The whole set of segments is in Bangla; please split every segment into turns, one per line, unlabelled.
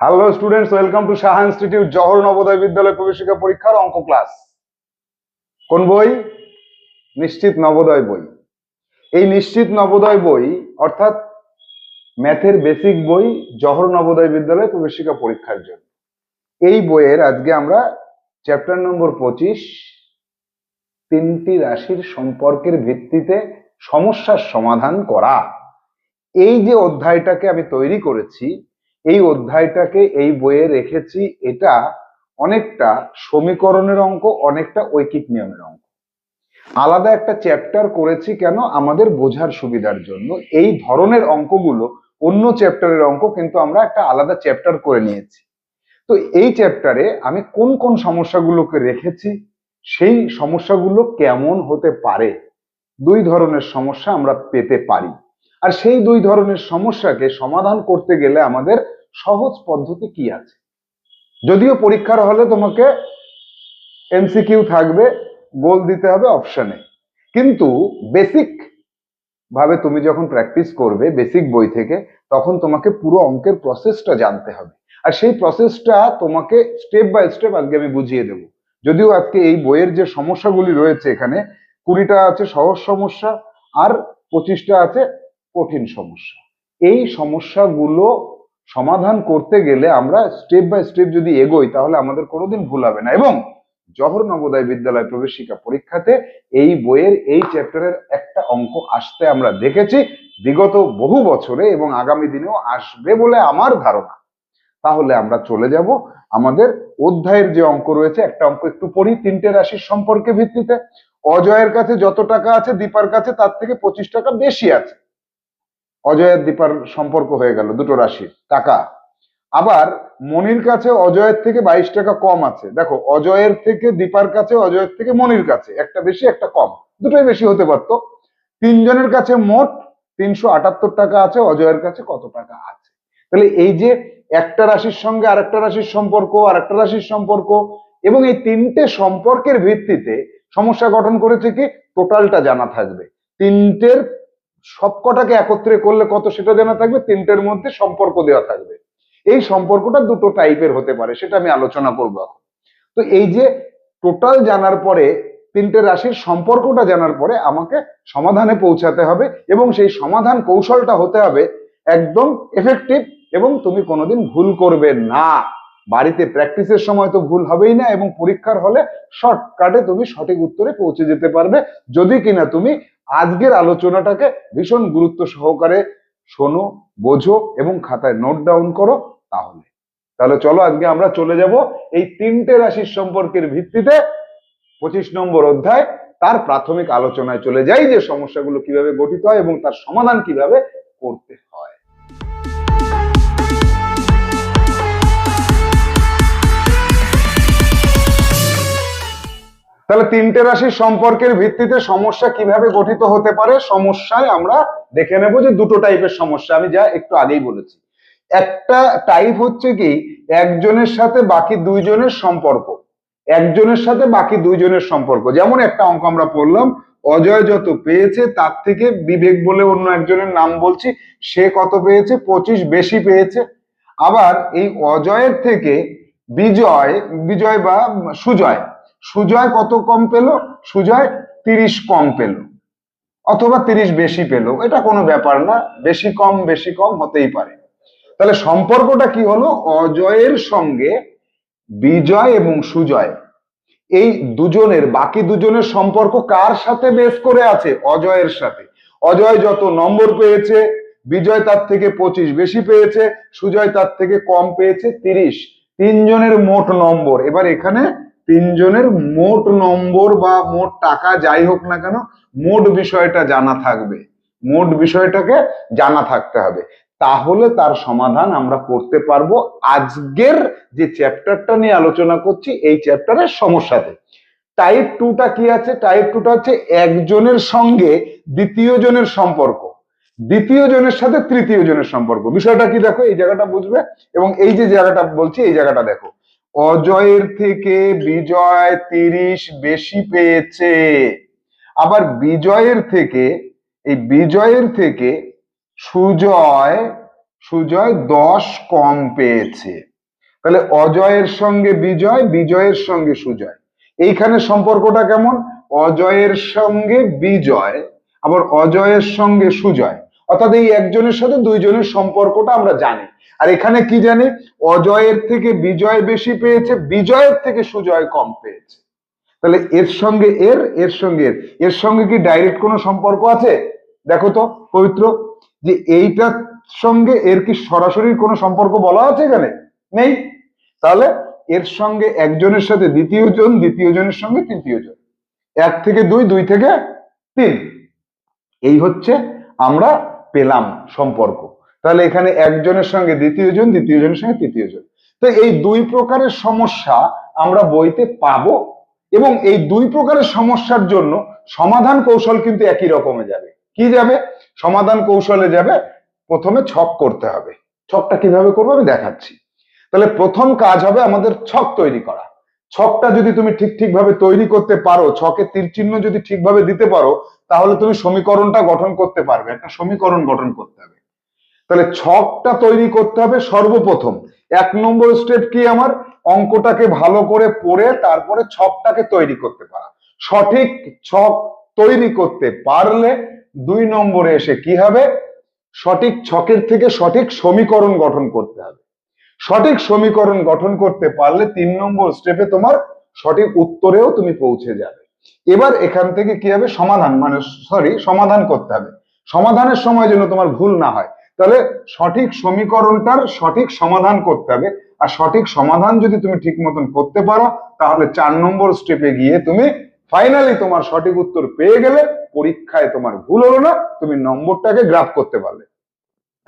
Hello students welcome to Shah institute Jawahar Navodaya Vidyalaya প্রবেশিকা পরীক্ষার অঙ্ক ক্লাস কোন বই? নিশ্চিত নবোদয় বই। এই নিশ্চিত নবোদয় বই, অর্থাৎ ম্যাথের বেসিক বই জহর নবোদয় বিদ্যালয় প্রবেশিকা পরীক্ষার জন্য। এই বইয়ের আজকে আমরা চ্যাপ্টার নম্বর পঁচিশ, তিনটি রাশির সম্পর্কের ভিত্তিতে সমস্যার সমাধান করা। এই যে অধ্যায়টাকে আমি তৈরি করেছি এই অধ্যায়টাকে এই বইয়ে রেখেছি, এটা অনেকটা সমীকরণের অঙ্ক, অনেকটা ঐকিক নিয়মের অঙ্ক। আলাদা একটা চ্যাপ্টার করেছি কেন? আমাদের বোঝার সুবিধার জন্য। এই ধরনের অঙ্কগুলো অন্য চ্যাপ্টারের অঙ্ক কিন্তু আমরা একটা আলাদা চ্যাপ্টার করে নিয়েছি। তো এই চ্যাপ্টারে আমি কোন কোন সমস্যাগুলোকে রেখেছি, সেই সমস্যাগুলো কেমন হতে পারে, দুই ধরনের সমস্যা আমরা পেতে পারি। আর সেই দুই ধরনের সমস্যাকে সমাধান করতে গেলে আমাদের সহজ পদ্ধতি কি আছে? যদিও পরীক্ষার হলে তোমাকে এমসিকিউ থাকবে গোল দিতে হবে অপশানে কিন্তু বেসিক ভাবে তুমি যখন প্র্যাকটিস করবে বেসিক বই থেকে, তখন তোমাকে পুরো অঙ্কের প্রসেসটা জানতে হবে। আর সেই প্রসেসটা তোমাকে স্টেপ বাই স্টেপ আজকে আমি বুঝিয়ে দেব। যদিও আজকে এই বইয়ের যে সমস্যাগুলি রয়েছে এখানে, কুড়িটা আছে সহজ সমস্যা, আর পঁচিশটা আছে কঠিন সমস্যা। এই সমস্যাগুলো সমাধান করতে গেলে আমরা স্টেপ বাই স্টেপ যদি এগোই, তাহলে আমাদের কোনোদিন ভুল হবে না। এবং জহর নবোদয় বিদ্যালয় প্রবেশিকা পরীক্ষাতে এই বইয়ের এই চ্যাপ্টারের একটা অঙ্ক আসতে আমরা দেখেছি বিগত বহু বছরে এবং আগামী দিনেও আসবে বলে আমার ধারণা। তাহলে আমরা চলে যাব আমাদের অধ্যায়ের যে অঙ্ক রয়েছে, একটা অঙ্ক একটু পড়ি তিনটে রাশির সম্পর্কে ভিত্তিতে। অজয়ের কাছে যত টাকা আছে, দীপার কাছে তার থেকে পঁচিশ টাকা বেশি আছে। অজয়ের দীপার সম্পর্ক হয়ে গেল, দুটো রাশির টাকা। আবার মনির কাছে অজয়ের থেকে বাইশ টাকা কম আছে। দেখো, অজয়ের থেকে দীপার কাছে, অজয়ের থেকে মনির কাছে, একটা বেশি, একটা কম, দুটোই বেশি হতে পারতো। তিনজনের কাছে মোট তিনশো আটাত্তর টাকা আছে, অজয়ের কাছে কত টাকা আছে? তাহলে এই যে একটা রাশির সঙ্গে আরেকটা রাশির সম্পর্ক আর একটা রাশির সম্পর্ক, এবং এই তিনটে সম্পর্কের ভিত্তিতে সমস্যা গঠন করেছে কি? টোটালটা জানা থাকবে। তিনটের সবকটাকে একত্রে করলে কত সেটা জানা থাকবে? তিনটের মধ্যে সম্পর্ক দেওয়া থাকবে। এই সম্পর্কটা দুটো টাইপের হতে পারে, সেটা আমি আলোচনা করব এখন। তো এই যে টোটাল জানার পরে, তিনটে রাশির সম্পর্কটা জানার পরে আমাকে সমাধানে পৌঁছাতে হবে এবং সেই সমাধান কৌশলটা হতে হবে একদম এফেক্টিভ এবং তুমি কোনোদিন ভুল করবে না। বাড়িতে প্র্যাকটিসের সময় তো ভুল হবেই না এবং পরীক্ষার হলে শর্টকাটে তুমি সঠিক উত্তরে পৌঁছে যেতে পারবে। যদি কিনা তুমি আজকের আলোচনাটাকে ভীষণ গুরুত্ব সহকারে শোনো, বোঝো এবং খাতায় নোট ডাউন করো তাহলে। তাহলে চলো আজকে আমরা চলে যাব এই তিনটে রাশির সম্পর্কের ভিত্তিতে পঁচিশ নম্বর অধ্যায়। তার প্রাথমিক আলোচনায় চলে যাই যে সমস্যাগুলো কীভাবে গঠিত হয় এবং তার সমাধান কীভাবে করতে হয়। তাহলে তিনটে রাশির সম্পর্কের ভিত্তিতে সমস্যা কীভাবে গঠিত হতে পারে? সমস্যায় আমরা দেখে নেব যে দুটো টাইপের সমস্যা। আমি যা একটু আগেই বলেছি। একটা টাইপ হচ্ছে কি, একজনের সাথে বাকি দুইজনের সম্পর্ক। একজনের সাথে বাকি দুইজনের সম্পর্ক। যেমন একটা অঙ্ক আমরা পড়লাম, অজয় যত পেয়েছে তার থেকে বিবেক বলে অন্য একজনের নাম বলছি, সে কত পেয়েছে? পঁচিশ বেশি পেয়েছে। আবার এই অজয়ের থেকে বিজয় বিজয় বা সুজয় সুজয় কত কম পেল? সুজয় তিরিশ কম পেল। অথবা তিরিশ বেশি পেল। এটা কোনো ব্যাপার না। বেশি কম বেশি কম হতেই পারে। তাহলে সম্পর্কটা কি হলো? অজয়ের সঙ্গে বিজয় এবং সুজয়। এই দুজনের, বাকি দুজনের সম্পর্ক কার সাথে বেস করে আছে? অজয়ের সাথে। অজয় যত নম্বর পেয়েছে, বিজয় তার থেকে পঁচিশ বেশি পেয়েছে, সুজয় তার থেকে কম পেয়েছে তিরিশ। তিনজনের মোট নম্বর। এবার এখানে তিনজনের মোট নম্বর বা মোট টাকা যাই হোক না কেন, মোট বিষয়টা জানা থাকবে। মোট বিষয়টাকে জানা থাকতে হবে। তাহলে তার সমাধান আমরা করতে পারব আজকের যে চ্যাপ্টারটা নিয়ে আলোচনা করছি, এই চ্যাপ্টারের সমস্যাতে। টাইপ টুটা কি আছে? টাইপ টুটা হচ্ছে একজনের সঙ্গে দ্বিতীয় জনের সম্পর্ক। দ্বিতীয় জনের সাথে তৃতীয় জনের সম্পর্ক। বিষয়টা কি দেখো? এই জায়গাটা বুঝবে এবং এই যে জায়গাটা বলছি, এই জায়গাটা দেখো। অজয়ের থেকে বিজয় তিরিশ বেশি পেয়েছে। আবার বিজয়ের থেকে, এই বিজয়ের থেকে সুজয় সুজয় দশ কম পেয়েছে। তাহলে অজয়ের সঙ্গে বিজয়, বিজয়ের সঙ্গে সুজয়। এইখানে সম্পর্কটা কেমন? অজয়ের সঙ্গে বিজয়, আবার অজয়ের সঙ্গে সুজয়। অর্থাৎ এই একজনের সাথে দুইজনের সম্পর্কটা আমরা জানি। আর এখানে কি জানি? অজয়ের থেকে বিজয় বেশি পেয়েছে, বিজয়ের থেকে সুজয় কম পেয়েছে। তাহলে এর সঙ্গে এর এর সঙ্গে এর। এর সঙ্গে কি ডাইরেক্ট কোনো সম্পর্ক আছে? দেখো তো, পবিত্র, যে এইটার সঙ্গে এর কি সরাসরি কোনো সম্পর্ক বলা আছে এখানে? নেই? তাহলে এর সঙ্গে একজনের সাথে দ্বিতীয় জন দ্বিতীয় জনের সঙ্গে তৃতীয় জন এক থেকে দুই দুই থেকে তিন। এই হচ্ছে আমরা পেলাম সম্পর্ক। তাহলে এখানে একজনের সঙ্গে দ্বিতীয় জন দ্বিতীয় জনের সঙ্গে তৃতীয় জন তো এই দুই প্রকারের সমস্যা আমরা বইতে পাবো এবং এই দুই প্রকারের সমস্যার জন্য সমাধান কৌশল কিন্তু একই রকমে যাবে। কি যাবে? সমাধান কৌশলে যাবে, প্রথমে ছক করতে হবে। ছকটা কীভাবে করব আমি দেখাচ্ছি। তাহলে প্রথম কাজ হবে আমাদের ছক তৈরি করা। ছকটা যদি তুমি ঠিক ঠিক ভাবে তৈরি করতে পারো ছকে তীর চিহ্ন যদি ঠিকভাবে দিতে পারো, তাহলে তুমি সমীকরণটা গঠন করতে পারবে, একটা সমীকরণ গঠন করতে হবে। তাহলে ছকটা তৈরি করতে হবে সর্বপ্রথম। এক নম্বর স্টেপ কি আমার? অঙ্কটাকে ভালো করে পড়ে তারপরে ছকটাকে তৈরি করতে পারা। সঠিক ছক তৈরি করতে পারলে দুই নম্বরে এসে কি হবে? সঠিক ছকের থেকে সঠিক সমীকরণ গঠন করতে হবে। সঠিক সমীকরণ গঠন করতে পারলে তিন নম্বর স্টেপে তোমার সঠিক উত্তরেও তুমি পৌঁছে যাবে। এবার এখান থেকে কি হবে? সমাধান মানে সরি সমাধান করতে হবে। সমাধানের সময় যেন তোমার ভুল না হয়। তাহলে সঠিক সমীকরণটার সঠিক সমাধান করতে হবে। আর সঠিক সমাধান যদি তুমি ঠিক মতন করতে পারো, তাহলে চার নম্বর স্টেপে গিয়ে তুমি ফাইনালি তোমার সঠিক উত্তর পেয়ে গেলে পরীক্ষায় তোমার ভুল হলো না, তুমি নম্বরটাকে গ্রাফ করতে পারলে।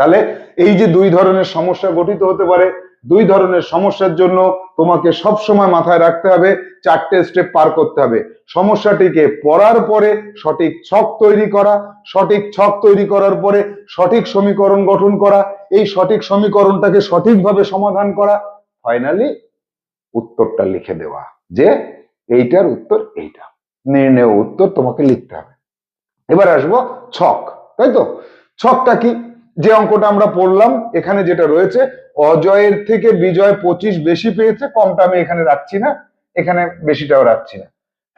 তাহলে এই যে দুই ধরনের সমস্যা গঠিত হতে পারে, দুই ধরনের সমস্যার জন্য তোমাকে সব সময় মাথায় রাখতে হবে, চারটে স্টেপ পার করতে হবে। সমস্যাটিকে পড়ার পরে সঠিক ছক তৈরি করা, সঠিক ছক তৈরি করার পরে সঠিক সমীকরণ গঠন করা, এই সঠিক সমীকরণটাকে সঠিকভাবে সমাধান করা ফাইনালি উত্তরটা লিখে দেওয়া। যে এইটার উত্তর এইটা। নির্ণয় উত্তর তোমাকে লিখতে হবে। এবার আসব ছক তাই তো ছকটা কি? যে অঙ্কটা আমরা পড়লাম, এখানে যেটা রয়েছে, অজয়ের থেকে বিজয় পঁচিশ বেশি পেয়েছে, কমটা আমি এখানে রাখছি না, এখানে বেশিটাও রাখছি না।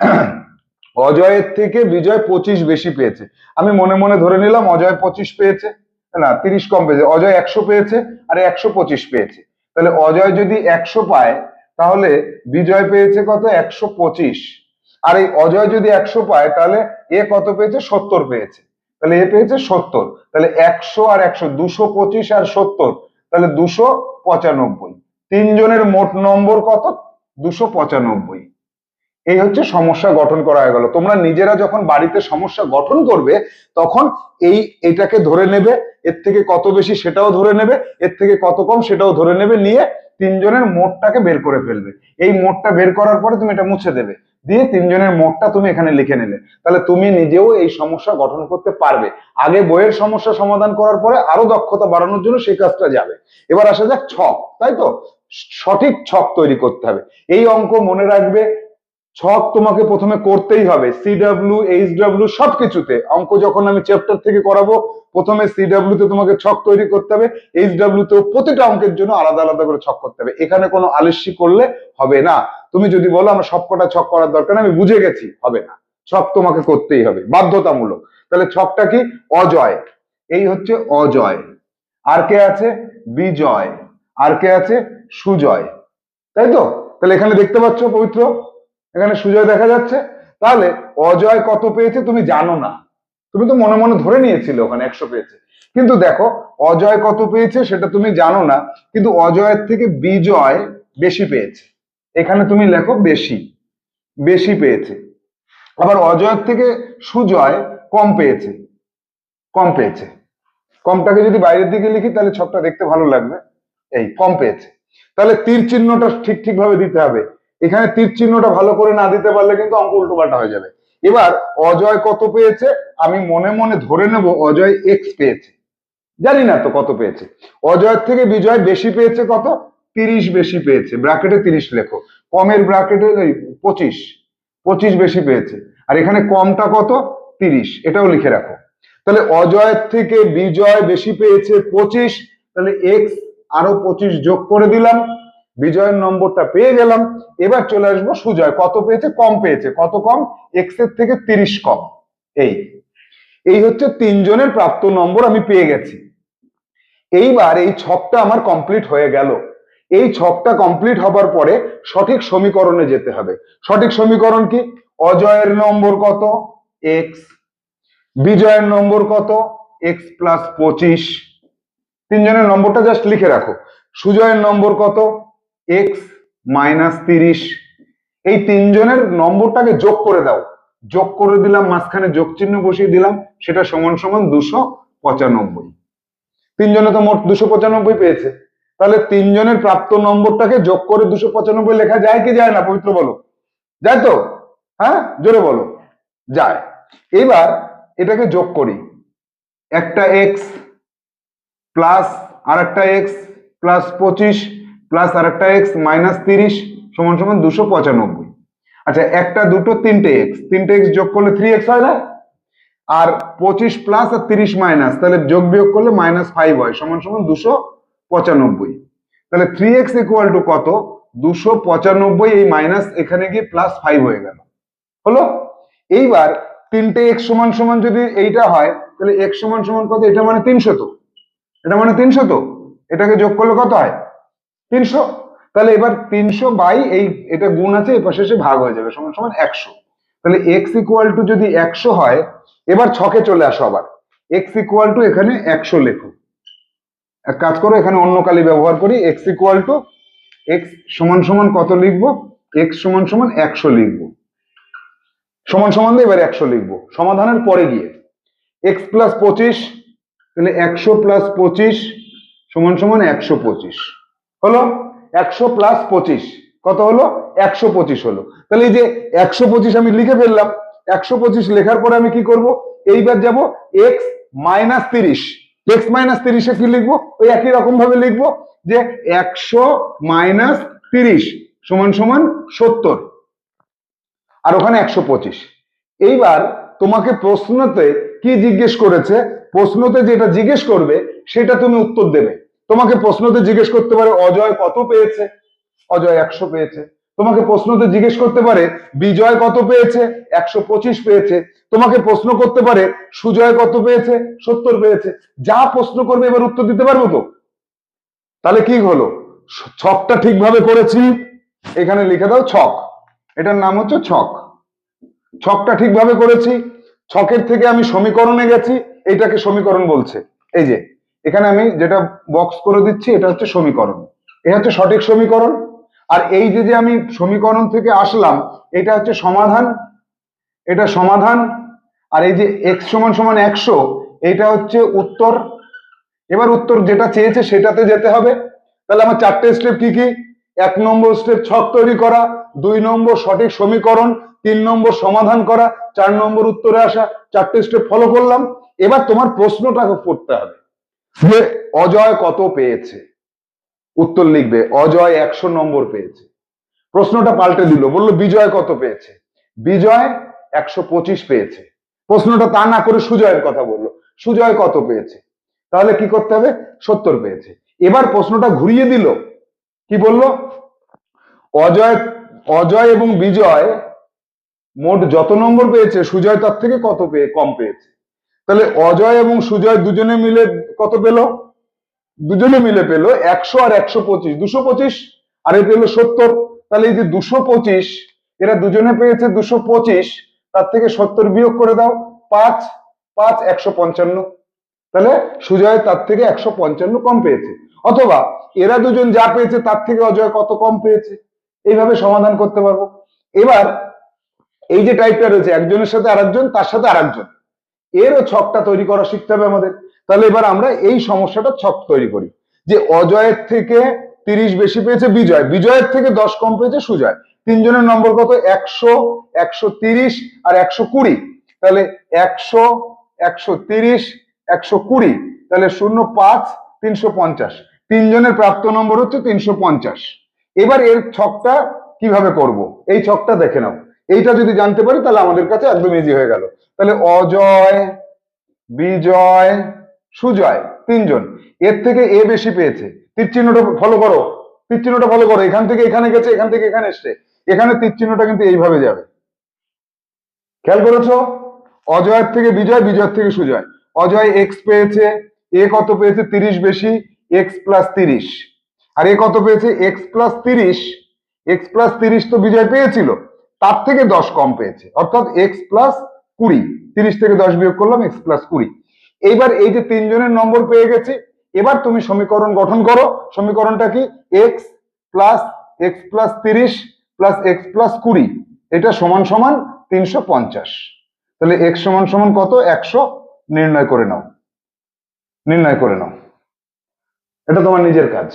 অজয়ের থেকে বিজয় পঁচিশ বেশি পেয়েছে। আমি মনে মনে ধরে নিলাম, অজয় পঁচিশ পেয়েছে, না, তিরিশ কম পেয়েছে, অজয় একশো পেয়েছে, আর একশো পঁচিশ পেয়েছে। তাহলে অজয় যদি একশো পায়, তাহলে বিজয় পেয়েছে কত? একশো পঁচিশ। আর এই অজয় যদি একশো পায়, তাহলে এ কত পেয়েছে? সত্তর পেয়েছে। তাহলে এ পেয়েছে সত্তর। তাহলে একশো আর একশো, দুশো পঁচিশ আর সত্তর, তাহলে দুশো পঁচানব্বই। তিনজনের মোট নম্বর কত? দুশো পঁচানব্বই। এই হচ্ছে সমস্যা গঠন করা হয়ে গেল। তোমরা নিজেরা যখন বাড়িতে সমস্যা গঠন করবে, তখন এই, এটাকে ধরে নেবে, এর থেকে কত বেশি সেটাও ধরে নেবে, এর থেকে কত কম সেটাও ধরে নেবে, নিয়ে তিনজনের মোটটাকে বের করে ফেলবে। এই মোটটা বের করার পরে তুমি এটা মুছে দেবে। দিয়ে তিনজনের মোটটা তুমি এখানে লিখে নিলে। তাহলে তুমি নিজেও এই সমস্যা গঠন করতে পারবে। আগে বইয়ের সমস্যা সমাধান করার পরে আরও দক্ষতা বাড়ানোর জন্য সেই কাজটা যাবে। এবার আসা যাক ছক, তাই তো? সঠিক ছক তৈরি করতে হবে। এই অঙ্ক মনে রাখবে, ছক তোমাকে প্রথমে করতেই হবে। সি সিডাব্লিউ এইচ ডাব্লিউ সবকিছুতে। অঙ্ক যখন আমি চ্যাপ্টার থেকে করাবো, প্রথমে সিডাব্লিউ তে তোমাকে ছক তৈরি করতে হবে এইচ ডাব্লিউ তেও প্রতিটা অঙ্কের জন্য আলাদা আলাদা করে ছক করতে হবে। এখানে কোনো আলিস্যি করলে হবে না। তুমি যদি বলো আমার সবকটা ছক করার দরকার আমি বুঝে গেছি, হবে না। ছক তোমাকে করতেই হবে, বাধ্যতামূলক। তাহলে ছকটা কি? অজয়। এই হচ্ছে অজয়। আর কে আছে? বিজয়। আর কে আছে? সুজয়। তাই তো? তাহলে এখানে দেখতে পাচ্ছ পবিত্র? এখানে সুজয় দেখা যাচ্ছে। তাহলে অজয় কত পেয়েছে তুমি জানো না। তুমি তো মনে মনে ধরে নিয়েছিলে ওখানে একশো পেয়েছে। কিন্তু দেখো, অজয় কত পেয়েছে সেটা তুমি জানো না, কিন্তু অজয়ের থেকে বিজয় বেশি পেয়েছে। এখানে তুমি লেখো বেশি বেশি পেয়েছে। আবার অজয়ের থেকে সুজয় কম পেয়েছে কম পেয়েছে। কমটাকে যদি বাইরের দিকে লিখি, তাহলে ছকটা দেখতে ভালো লাগবে। এই, কম পেয়েছে। তাহলে তীর চিহ্নটা ঠিক ঠিক ভাবে দিতে হবে। এখানে তীর চিহ্নটা ভালো করে না দিতে পারলে কিন্তু অঙ্ক উল্টোপাল্টা হয়ে যাবে। এবার অজয় কত পেয়েছে? আমি মনে মনে ধরে নেব অজয় এক্স পেয়েছে। জানি না তো কত পেয়েছে। অজয়ের থেকে বিজয় বেশি পেয়েছে কত? তিরিশ বেশি পেয়েছে। ব্র্যাকেটে তিরিশ, লেখো। কমের ব্র্যাকেটে পঁচিশ পঁচিশ বেশি পেয়েছে। আর এখানে কমটা কত? তিরিশ। এটাও লিখে রাখো। তাহলে অজয়ের থেকে বিজয় বেশি পেয়েছে পঁচিশ, তাহলে এক্স আরও পঁচিশ যোগ করে দিলাম। বিজয়ের নম্বরটা পেয়ে গেলাম। এবার চলে আসব সুজয়। কত পেয়েছে? কম পেয়েছে। কত কম? এক্সের থেকে তিরিশ কম। এই। এই হচ্ছে তিনজনের প্রাপ্ত নম্বর আমি পেয়ে গেছি। এইবার এই ছকটা আমার কমপ্লিট হয়ে গেল। এই ছকটা কমপ্লিট হবার পরে সঠিক সমীকরণে যেতে হবে। সঠিক সমীকরণ কি? অজয়ের নম্বর কত? এক্স বিজয়ের নম্বর কত? এক্স প্লাস পঁচিশ। তিনজনের নম্বরটা জাস্ট লিখে রাখো। সুজয়ের নম্বর কত? এক্স মাইনাস তিরিশ। এই তিনজনের নম্বরটাকে যোগ করে দাও। যোগ করে দিলাম, মাঝখানে যোগ চিহ্ন বসিয়ে দিলাম, সেটা সমান সমান দুশো পঁচানব্বই। তিনজনে তো মোট দুশো পঁচানব্বই পেয়েছে। তাহলে তিনজনের প্রাপ্ত নম্বরটাকে যোগ করে দুশো পঁচানব্বই লেখা যায় কি যায় না? পবিত্র বলো। যায় তো? হ্যাঁ? জোরে বলো। যায়। এবার এটাকে যোগ করি। একটা এক্স প্লাস আর একটা এক্স প্লাস পঁচিশ প্লাস আর একটা এক্স মাইনাস তিরিশ সমান সমান দুশো পঁচানব্বই। আচ্ছা একটা, দুটো, তিনটে এক্স তিনটে এক্স যোগ করলে থ্রি এক্স হয় না? আর পঁচিশ প্লাস আর তিরিশ মাইনাস তাহলে যোগ বিয়োগ করলে মাইনাস ফাইভ হয়, সমান সমান দুশো পঁচানব্বই। তাহলে থ্রি এক্স ইকুয়াল টু কত? দুশো পঁচানব্বই, এই মাইনাস এখানে গিয়ে প্লাস ফাইভ হয়ে গেল। হলো? এইবার তিনটে এক্স সমান সমান যদি এইটা হয়, তাহলে এক্স সমান সমান কত? এটা মানে তিনশো তো এটা মানে তিনশো তো এটাকে যোগ করলে কত হয়? তিনশো। তাহলে এবার তিনশো বাই এই, এটা গুণ আছে, এ পাশে এসে ভাগ হয়ে যাবে, সমান সমান একশো। তাহলে এক্স ইকুয়াল টু যদি একশো হয়, এবার ছকে চলে আসো আবার। এক্স ইকুয়াল টু এখানে একশো লেখো। এক কাজ করো, এখানে অন্য কালি ব্যবহার করি এক্স ইকুয়াল টু এক্স সমান সমান কত লিখব? এক্স সমান সমান একশো লিখব। সমান সমান দিয়ে এবার একশো লিখব। সমাধানের পরে গিয়ে এক্স প্লাস পঁচিশ, তাহলে একশো প্লাস পঁচিশ সমান সমান একশো পঁচিশ। হলো? একশো প্লাস পঁচিশ, কত হলো? একশো পঁচিশ হলো। তাহলে এই যে একশো পঁচিশ আমি লিখে ফেললাম, একশো পঁচিশ লেখার পরে আমি কি করব? এইবার যাব এক্স মাইনাস তিরিশ। এক্স মাইনাস তিরিশে কি লিখব? ওই একই রকম ভাবে লিখব যে একশো মাইনাস তিরিশ সমান সমান সত্তর। আর ওখানে একশো পঁচিশ। এইবার তোমাকে প্রশ্নতে কি জিজ্ঞেস করেছে? প্রশ্নতে যেটা জিজ্ঞেস করবে, সেটা তুমি উত্তর দেবে। তোমাকে প্রশ্নতে জিজ্ঞেস করতে পারে, অজয় কত পেয়েছে? অজয় একশো পেয়েছে। তোমাকে প্রশ্নতে জিজ্ঞেস করতে পারে, বিজয় কত পেয়েছে? একশো পঁচিশ পেয়েছে। তোমাকে প্রশ্ন করতে পারে, সুজয় কত পেয়েছে? সত্তর পেয়েছে। যা প্রশ্ন করবে এবার উত্তর দিতে পারব তো? তাহলে কি হলো? ছকটা ঠিকভাবে করেছি। এখানে লিখে দাও ছক। এটার নাম হচ্ছে ছক। ছকটা ঠিকভাবে করেছি। ছকের থেকে আমি সমীকরণে গেছি। এটাকে সমীকরণ বলছে। এই যে, এখানে আমি যেটা বক্স করে দিচ্ছি, এটা হচ্ছে সমীকরণ। এটা হচ্ছে সঠিক সমীকরণ। আর এই যে যে আমি সমীকরণ থেকে আসলাম, এটা হচ্ছে সমাধান, এটা সমাধান, আর এই যে এক্স সমান সমান একশো, এটা হচ্ছে উত্তর। এবার উত্তর যেটা চেয়েছে সেটাতে যেতে হবে। তাহলে আমার চারটে স্টেপ কি কি? এক নম্বর স্টেপ ছক তৈরি করা, দুই নম্বর সঠিক সমীকরণ, তিন নম্বর সমাধান করা, চার নম্বর উত্তরে আসা, চারটে স্টেপ ফলো করলাম। এবার তোমার প্রশ্নটাকে পড়তে হবে যে অজয় কত পেয়েছে? উত্তর লিখবে, অজয় একশো নম্বর পেয়েছে। প্রশ্নটা পাল্টে দিল, বলল, বিজয় কত পেয়েছে? বিজয় একশো পঁচিশ পেয়েছে। প্রশ্নটা তা না করে সুজয়ের কথা বলল, সুজয় কত পেয়েছে? তাহলে কি করতে হবে? সত্তর পেয়েছে। এবার প্রশ্নটা ঘুরিয়ে দিল, কি বলল? অজয় অজয় এবং বিজয় মোট যত নম্বর পেয়েছে, সুজয় তার থেকে কত পেয়ে, কম পেয়েছে? তাহলে অজয় এবং সুজয় দুজনে মিলে কত পেল? দুজনে মিলে পেল একশো আর একশো পঁচিশ। দুশো পঁচিশ আর এ পেল সত্তর। তাহলে এই যে দুশো পঁচিশ, এরা দুজনে পেয়েছে দুশো পঁচিশ, তার থেকে সত্তর বিয়োগ করে দাও, পাঁচ পাঁচ একশো পঞ্চান্ন। তাহলে সুজয় তার থেকে একশো পঞ্চান্ন কম পেয়েছে। অথবা এরা দুজন যা পেয়েছে তার থেকে অজয় কত কম পেয়েছে? এইভাবে সমাধান করতে পারব। এবার এই যে টাইপটা রয়েছে, একজনের সাথে আরেকজন, তার সাথে আরেকজন। এরও ছকটা তৈরি করা শিখতে হবে আমাদের। তাহলে এবার আমরা এই সমস্যাটা ছক তৈরি করি। যে অজয়ের থেকে তিরিশ বেশি পেয়েছে বিজয়। বিজয়ের থেকে দশ কম পেয়েছে সুজয়। তিনজনের নম্বর কত? একশো একশো তিরিশ আর একশো কুড়ি। তাহলে একশো একশো তিরিশ, একশো কুড়ি। তাহলে শূন্য পাঁচ, তিনশো পঞ্চাশ। তিনজনের প্রাপ্ত নম্বর হচ্ছে তিনশো পঞ্চাশ। এবার এর ছকটা কীভাবে করব? এই ছকটা দেখে নাও। এইটা যদি জানতে পারি তাহলে আমাদের কাছে একদম ইজি হয়ে গেল। তাহলে অজয়, বিজয় সুজয়, তিনজন। এর থেকে এ বেশি পেয়েছে। তীর চিহ্নটা ফলো করো। তীর চিহ্নটা ফলো করো। এখান থেকে এখানে গেছে, এখান থেকে এখানে এসছে। এখানে তীর চিহ্নটা কিন্তু এইভাবে যাবে। খেয়াল করেছ? অজয়ের থেকে বিজয়, বিজয়ের থেকে সুজয়। অজয় এক্স পেয়েছে, এ কত পেয়েছে? তিরিশ বেশি এক্স প্লাস তিরিশ। আর এ কত পেয়েছে? এক্স প্লাস তিরিশ। এক্স প্লাস তিরিশ তো বিজয় পেয়েছিল। তার থেকে দশ কম পেয়েছে। অর্থাৎ এক্স প্লাস কুড়ি। তিরিশ থেকে দশ বিয়োগ করলাম এক্স প্লাস কুড়ি। এইবার এই যে তিনজনের নম্বর পেয়ে গেছি, এবার তুমি সমীকরণ গঠন করো। সমীকরণটা কি? এক্স প্লাস এক্স প্লাস তিরিশ প্লাস এক্স প্লাস কুড়ি। এটা সমান সমান তিনশো পঞ্চাশ। তাহলে এক্স সমান সমান কত? একশো। নির্ণয় করে নাও। নির্ণয় করে নাও। এটা তোমার নিজের কাজ।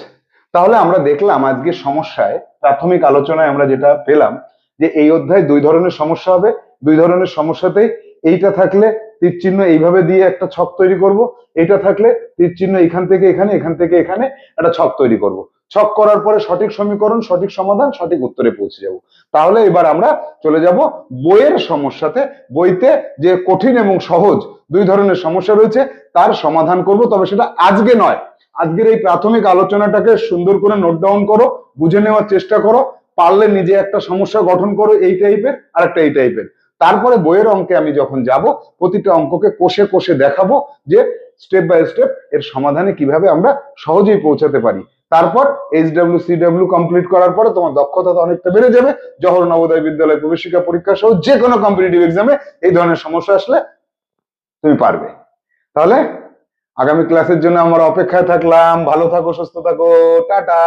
তাহলে আমরা দেখলাম আজকে সমস্যায়, প্রাথমিক আলোচনায় আমরা যেটা পেলাম, যে এই অধ্যায় দুই ধরনের সমস্যা হবে। দুই ধরনের সমস্যাতেই এইটা থাকলে তীর চিহ্ন এইভাবে দিয়ে একটা ছক তৈরি করব। এইটা থাকলে তীর চিহ্ন এখান থেকে এখানে, এখান থেকে এখানে একটা ছক তৈরি করব। ছক করার পরে সঠিক সমীকরণ, সঠিক সমাধান, সঠিক উত্তরে পৌঁছে যাব। তাহলে এবার আমরা চলে যাব বইয়ের সমস্যাতে। বইতে যে কঠিন এবং সহজ দুই ধরনের সমস্যা রয়েছে, তার সমাধান করব, তবে সেটা আজকে নয়। আজকের এই প্রাথমিক আলোচনাটাকে সুন্দর করে নোট ডাউন করো, বুঝে নেওয়ার চেষ্টা করো। পারলে নিজে একটা সমস্যা গঠন করো, এই টাইপের আর একটা এই টাইপের তারপরে বইয়ের অঙ্কে আমি যখন যাব, প্রতিটা অঙ্ককে কোষে কোষে দেখাবো যে স্টেপ বাই স্টেপ এর সমাধানে কীভাবে আমরা সহজেই পৌঁছাতে পারি। তারপর H W C W complete করার পরে তোমার দক্ষতা তো অনেকটা বেড়ে যাবে। জহর নবোদয় বিদ্যালয় প্রবেশিকা পরীক্ষা সহ যে কোনো কম্পিটিটিভ এক্সামে এই ধরনের সমস্যা আসলে তুমি পারবে। তাহলে আগামী ক্লাসের জন্য আমরা অপেক্ষায় থাকলাম। ভালো থাকো, সুস্থ থাকো, টাটা!